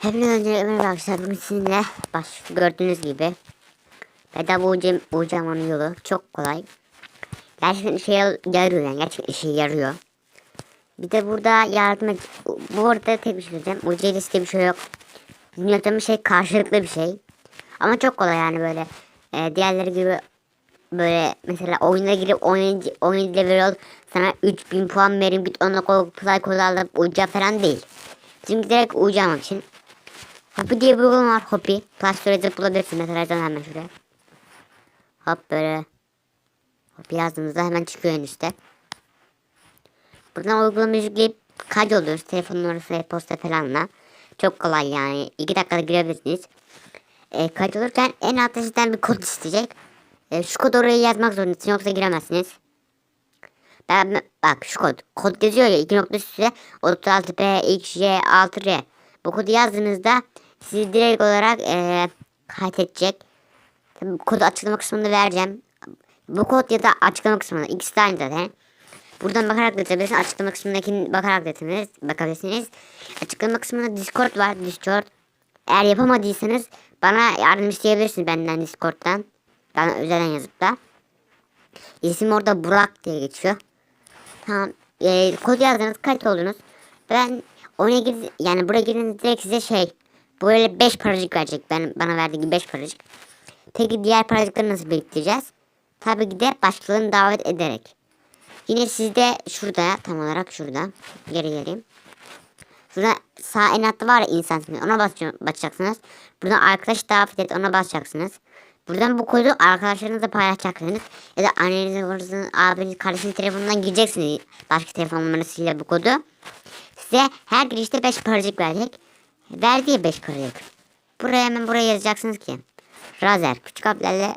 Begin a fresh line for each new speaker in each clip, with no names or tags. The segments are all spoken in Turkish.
Hepinize öncelikle merhaba arkadaşlar. Bugün sizinle baş gördüğünüz gibi bedava ucam, ucamanın yolu çok kolay. Gerçekten işe yar- yarıyor yani gerçekten işe yarıyor. Bir de burada yardım. Bu arada tek bir şey söyleyeceğim. Ucayla diye bir şey yok. Bizim yaptığımız şey karşılıklı bir şey. Ama çok kolay yani böyle. E, diğerleri gibi böyle mesela oyuna girip oyuncu, oyuncu veriyor sana 3000 puan vereyim git onunla kol, play kolu alıp uca falan değil. Çünkü direkt almak için. Hopi diye bir uygulama var. Hopi. Play Store'da bulabilirsin. Mesela hemen şuraya. Hop böyle. Hopi yazdığınızda hemen çıkıyor en üstte. Buradan uygulama yükleyip kaydoluyoruz. Telefon numarası, e-posta falanla. Çok kolay yani. 2 dakikada girebilirsiniz. E, kaydolurken en altta sizden bir kod isteyecek. E, şu kodu oraya yazmak zorundasınız yoksa giremezsiniz. Ben, bak şu kod. Kod yazıyor ya 2 nokta üstüne 36P, XJ, 6R. Bu kodu yazdığınızda sizi direkt olarak e, kaydedecek. Tabii kodu açıklama kısmında vereceğim. Bu kod ya da açıklama kısmında ikisi de aynı zaten. Buradan bakarak da yazabilirsiniz. Açıklama kısmındaki bakarak da bakabilirsiniz. Açıklama kısmında Discord var. Discord. Eğer yapamadıysanız bana yardım isteyebilirsiniz benden Discord'dan. Bana özelden yazıp da. İsim orada Burak diye geçiyor. Tamam. E, kod yazdınız, kayıt oldunuz. Ben oyuna gir yani buraya girince direkt size şey böyle 5 paracık verecek. Ben bana verdiği 5 paracık. Peki diğer paracıkları nasıl biriktireceğiz? Tabii ki de başkalarını davet ederek. Yine sizde şurada tam olarak şurada. Geri geleyim. Şurada sağ en altta var ya insan ismi. Ona basacağım, basacaksınız. Buradan arkadaş davet et ona basacaksınız. Buradan bu kodu arkadaşlarınızla paylaşacaksınız. Ya da annenizin, babanızın, abiniz, kardeşiniz telefonundan gireceksiniz. Başka telefon numarasıyla bu kodu. Size her girişte 5 paracık verecek. Verdiği 5 paracık. Buraya hemen buraya yazacaksınız ki. Razer. Küçük harflerle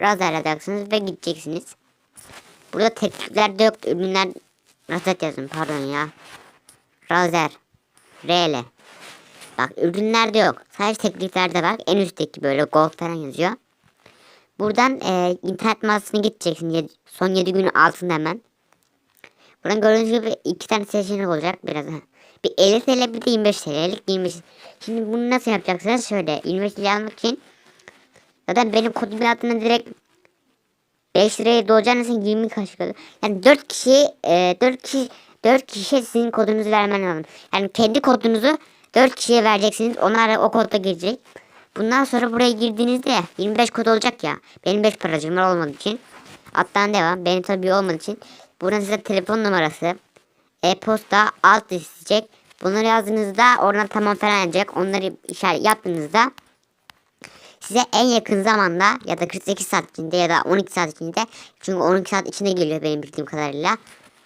Razer yazacaksınız ve gideceksiniz. Burada teklifler de yok. Ürünler Razer yazın pardon ya. Razer. RL. Bak ürünlerde yok. Sadece tekliflerde bak. En üstteki böyle gold falan yazıyor. Buradan e, internet mağazasına gideceksin. Son 7 günün altında hemen. Buradan gördüğünüz gibi iki tane seçenek olacak biraz. Bir 50 TL bir de 25 TL'lik 25. Şimdi bunu nasıl yapacaksınız? Şöyle 25 TL almak için zaten benim kodumun altına direkt 5 liraya doğacağını için 20 kaç kalıyor. Yani 4 kişi e, 4 kişi 4 kişiye sizin kodunuzu vermen lazım. Yani kendi kodunuzu 4 kişiye vereceksiniz. Onlar o kodda girecek. Bundan sonra buraya girdiğinizde 25 kod olacak ya. Benim 5 paracığım var olmadığı için. Alttan devam. Benim tabii olmadığı için. Buradan size telefon numarası, e-posta, alt isteyecek. Bunları yazdığınızda oradan tamam falan edecek. Onları işaret yaptığınızda size en yakın zamanda ya da 48 saat içinde ya da 12 saat içinde çünkü 12 saat içinde geliyor benim bildiğim kadarıyla.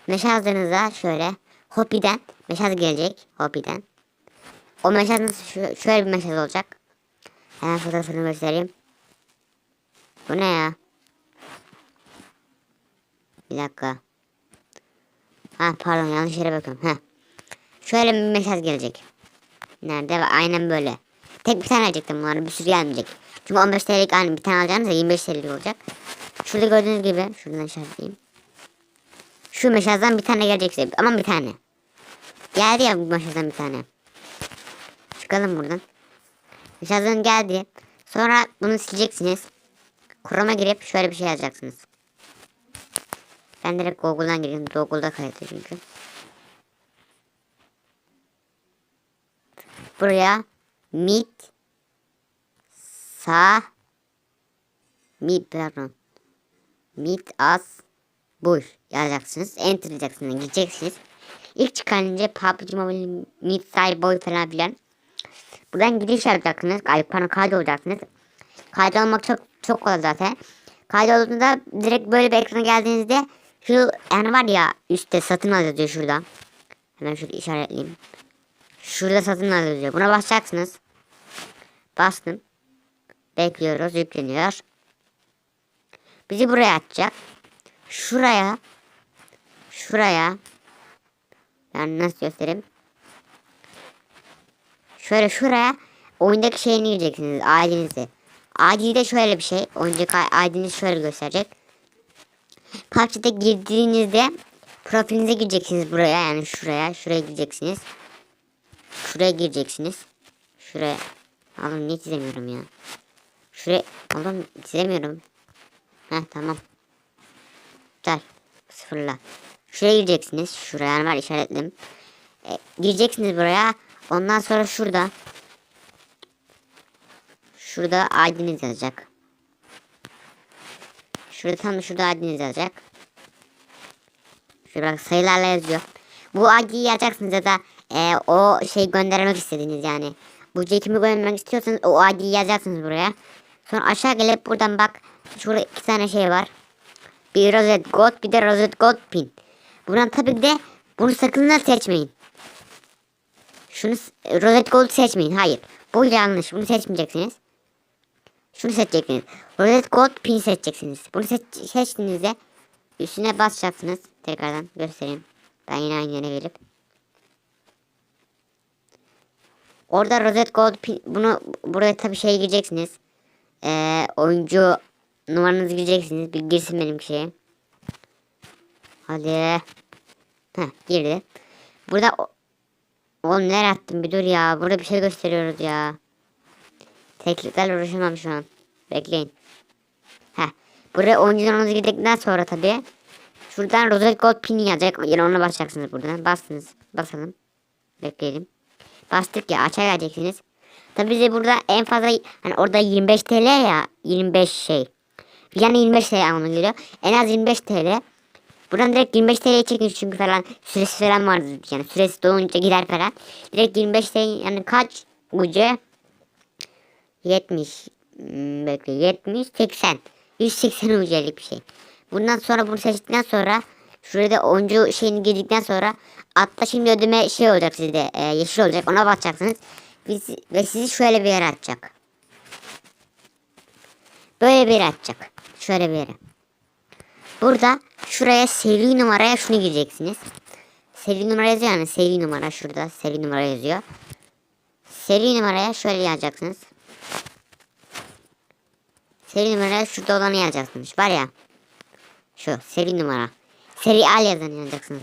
Mesajlarınıza şöyle Hopi'den mesaj gelecek. Hopi'den. O mesaj nasıl şöyle bir mesaj olacak. Hemen fotoğrafını göstereyim. Bu ne ya? Bir dakika. Ha pardon yanlış yere bakıyorum. Ha. Şöyle bir mesaj gelecek. Nerede? Aynen böyle. Tek bir tane alacaktım bunları bir sürü gelmeyecek. Çünkü 15 TL'lik aynı bir tane alacağınız 25 TL'lik olacak. Şurada gördüğünüz gibi şuradan işaretleyeyim. Şu mesajdan bir tane gelecek size ama bir tane. Geldi ya bu mesajdan bir tane. Çıkalım buradan. Mesajdan geldi. Sonra bunu sileceksiniz. Chrome'a girip şöyle bir şey yazacaksınız. Ben direkt Google'dan gireyim. Google'da kayıtlı çünkü. Buraya meet sa meet pardon meet us bush yazacaksınız. Enter yazacaksınız. Gideceksiniz. İlk çıkarınca PUBG Mobile Meet Cyboy falan filan. Buradan giriş yapacaksınız. Ay, pardon kaydolacaksınız. Kaydolmak çok çok kolay zaten. Kaydolduğunda direkt böyle bir ekrana geldiğinizde şu yani var ya üstte satın al yazıyor şurada. Hemen şurada işaretleyeyim. Şurada satın al yazıyor. Buna basacaksınız. Bastım. Bekliyoruz. Yükleniyor. Bizi buraya atacak. Şuraya. Şuraya. Yani nasıl göstereyim? Şöyle şuraya oyundaki şeyini gireceksiniz. ID'nizi. ID de şöyle bir şey. Oyuncak ID'nizi şöyle gösterecek. PUBG'de girdiğinizde profilinize gireceksiniz buraya. Yani şuraya. Şuraya gireceksiniz. Şuraya gireceksiniz. Şuraya. Oğlum niye çizemiyorum ya? Şuraya. Oğlum çizemiyorum. Heh tamam. Güzel. Sıfırla. Şuraya gireceksiniz. Şuraya var işaretledim. E, gireceksiniz buraya. Ondan sonra şurada. Şurada ID'niz yazacak. Şurada tam şurada ID'niz yazacak. Şurada sayılarla yazıyor. Bu ID'yi yazacaksınız ya da e, o şey göndermek istediğiniz yani. Bu kimi göndermek istiyorsanız o ID'yi yazacaksınız buraya. Sonra aşağı gelip buradan bak. Şurada iki tane şey var. Bir rozet god bir de rozet god pin. Buradan tabii ki de bunu sakın da seçmeyin. Şunu rozet gold seçmeyin. Hayır. Bu yanlış. Bunu seçmeyeceksiniz. Şunu seçeceksiniz. Rozet gold pin seçeceksiniz. Bunu seç seçtiğinizde üstüne basacaksınız. Tekrardan göstereyim. Ben yine aynı yere gelip. Orada rozet gold pin bunu buraya tabii şey gireceksiniz. Ee, oyuncu numaranızı gireceksiniz. Bir girsin benim şeye. Hadi. Heh girdi. Burada Oğlum nereye attım bir dur ya. Burada bir şey gösteriyoruz ya. Tekniklerle uğraşamam şu an. Bekleyin. Heh. Buraya oyuncu numaranızı girdikten sonra tabii. Şuradan Rosette Gold pin yazacak. Yine ona basacaksınız buradan. Bastınız. Basalım. Bekleyelim. Bastık ya aşağı geleceksiniz. Tabi bize burada en fazla hani orada 25 TL ya 25 şey. Yani 25 TL anlamına geliyor. En az 25 TL. Buradan direkt 25 TL'ye çekin çünkü falan süresi falan vardı yani süresi dolunca gider falan. Direkt 25 TL yani kaç ucu? 70 hmm, bekle 70 80 180 uculik bir şey. Bundan sonra bunu seçtikten sonra şurada oyuncu şeyini girdikten sonra atla şimdi ödeme şey olacak sizde e, yeşil olacak ona basacaksınız si- ve sizi şöyle bir yere atacak. Böyle bir yere atacak. Şöyle bir yere. Burada şuraya seri numaraya şunu gireceksiniz. Seri numara yazıyor yani seri numara şurada seri numara yazıyor. Seri numaraya şöyle yazacaksınız. Seri numaraya şurada olanı yazacaksınız. Var ya. Şu seri numara. Serial yazanı yazacaksınız.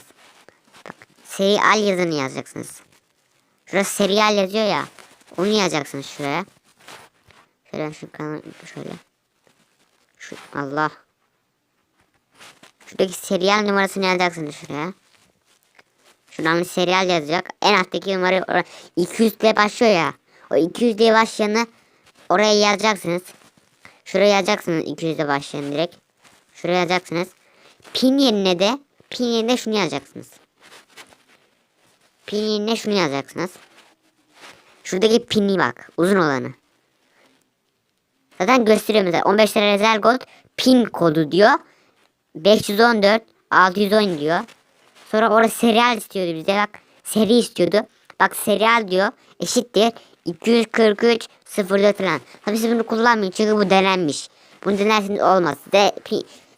Bak serial yazanı yazacaksınız. Şurası serial yazıyor ya. Onu yazacaksınız şuraya. Şöyle şu kanal şöyle. Şu Allah. Şuradaki serial numarasını yazacaksınız şuraya. Şuradan bir serial yazacak. En alttaki numarayı or- 200 ile başlıyor ya. O 200 diye başlayanı oraya yazacaksınız. Şuraya yazacaksınız 200 ile başlayan direkt. Şuraya yazacaksınız. Pin yerine de pin yerine şunu yazacaksınız. Pin yerine şunu yazacaksınız. Şuradaki pini bak. Uzun olanı. Zaten gösteriyor mesela 15 lira rezerv gold pin kodu diyor. 514 610 diyor. Sonra orada serial istiyordu bize bak. Seri istiyordu. Bak serial diyor. Eşittir. 243 04 falan. Tabii siz bunu kullanmayın çünkü bu denenmiş. Bunu denerseniz olmaz. Size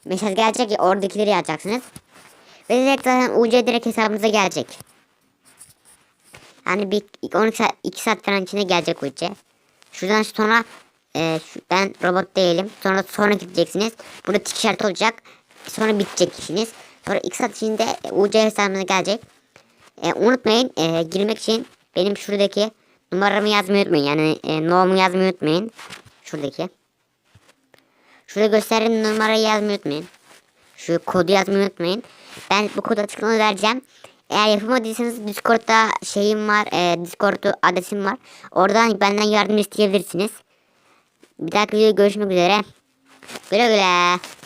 mesaj gelecek ya oradakileri yazacaksınız. Ve direkt zaten UC direkt hesabınıza gelecek. Yani bir 12 saat, 2 saat falan içinde gelecek UC. Şuradan sonra e, şu- ben robot değilim. Sonra sonra gideceksiniz. Burada tik işareti olacak. Sonra bitecek işiniz. Sonra 2 saat içinde UC hesabına gelecek. E, unutmayın e, girmek için benim şuradaki numaramı yazmayı unutmayın. Yani e, no'mu yazmayı unutmayın. Şuradaki. Şurada gösterdiğim numarayı yazmayı unutmayın. Şu kodu yazmayı unutmayın. Ben bu kodu açıklamada vereceğim. Eğer yapamadıysanız Discord'da şeyim var. E, Discord'da adresim var. Oradan benden yardım isteyebilirsiniz. Bir dahaki videoda görüşmek üzere. Güle güle.